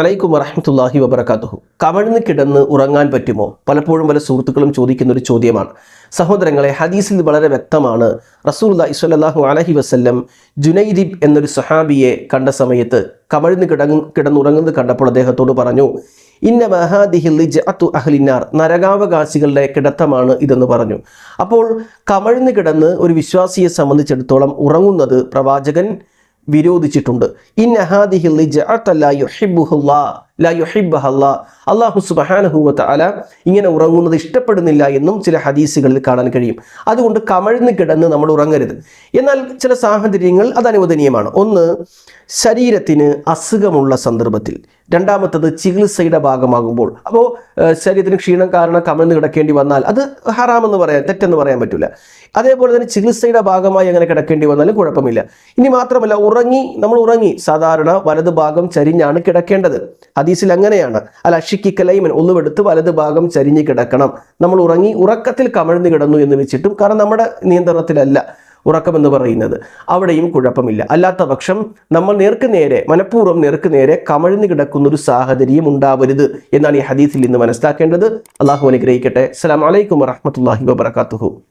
അലൈക്കും വറഹമത്തല്ലാഹി വബർക്കാത്തുഹു കമഴ്ന്ന് കിടന്ന് ഉറങ്ങാൻ പറ്റുമോ? പലപ്പോഴും പല സുഹൃത്തുക്കളും ചോദിക്കുന്ന ഒരു ചോദ്യമാണ്. സഹോദരങ്ങളെ ഹദീസിൽ വളരെ വ്യക്തമാണ്. റസൂൽ ഇസ്വല്ലാഹു അലഹി വസ്ല്ലം ജുനൈദിബ് എന്നൊരു സഹാബിയെ കണ്ട സമയത്ത് കമഴ്ന്ന് കിടന്ന് കിടന്നുറങ്ങുന്നത് കണ്ടപ്പോൾ അദ്ദേഹത്തോട് പറഞ്ഞു ഇന്ന മഹാദിഹിൽജഅത്തു അഹ്ലിനാർ നരകാവകാശികളുടെ കിടത്തമാണ് ഇതെന്ന് പറഞ്ഞു. അപ്പോൾ കമഴ്ന്ന് കിടന്ന് ഒരു വിശ്വാസിയെ സംബന്ധിച്ചിടത്തോളം ഉറങ്ങുന്നത് പ്രവാചകൻ വിരോധിച്ചിട്ടുണ്ട്. അള്ളാഹു സുബാനഹുവത്ത് അല ഇങ്ങനെ ഉറങ്ങുന്നത് ഇഷ്ടപ്പെടുന്നില്ല എന്നും ചില ഹദീസുകളിൽ കാണാൻ കഴിയും. അതുകൊണ്ട് കമഴ്ന്ന് കിടന്ന് നമ്മൾ ഉറങ്ങരുത്. എന്നാൽ ചില സാഹചര്യങ്ങൾ അത് അനുവദനീയമാണ്. ഒന്ന് ശരീരത്തിന് അസുഖമുള്ള സന്ദർഭത്തിൽ. രണ്ടാമത്തത് ചികിത്സയുടെ ഭാഗമാകുമ്പോൾ. അപ്പോൾ ശരീരത്തിന് ക്ഷീണം കാരണം കമഴ്ന്ന് കിടക്കേണ്ടി വന്നാൽ അത് ഹറാമെന്ന് പറയാൻ തെറ്റെന്ന് പറയാൻ പറ്റില്ല അതേപോലെ തന്നെ ചികിത്സയുടെ ഭാഗമായി അങ്ങനെ കിടക്കേണ്ടി വന്നാലും കുഴപ്പമില്ല. ഇനി മാത്രമല്ല ഉറങ്ങി നമ്മൾ ഉറങ്ങി. സാധാരണ വലതു ഭാഗം ചരിഞ്ഞാണ് കിടക്കേണ്ടത്. ഹദീസിൽ അങ്ങനെയാണ്. അല്ല അഷിക്കി കലൈമൻ ഒന്നുമെടുത്ത് വലത് ഭാഗം ചരിഞ്ഞ് കിടക്കണം. നമ്മൾ ഉറങ്ങി ഉറക്കത്തിൽ കമഴ്ന്നു കിടന്നു എന്ന് വെച്ചിട്ടും കാരണം നമ്മുടെ നിയന്ത്രണത്തിലല്ല ഉറക്കമെന്ന് പറയുന്നത്. അവിടെയും കുഴപ്പമില്ല. അല്ലാത്ത പക്ഷം നമ്മൾ നേർക്ക് നേരെ മനഃപൂർവം നേർക്ക് നേരെ കമഴ്ന്നു കിടക്കുന്ന ഒരു സാഹചര്യം ഉണ്ടാവരുത് എന്നാണ് ഈ ഹദീസിൽ ഇന്ന് മനസ്സിലാക്കേണ്ടത്. അള്ളാഹു അനുഗ്രഹിക്കട്ടെ. അസ്സലാമലൈക്കും വറഹമത്തല്ലാഹി വബർക്കാത്തുഹു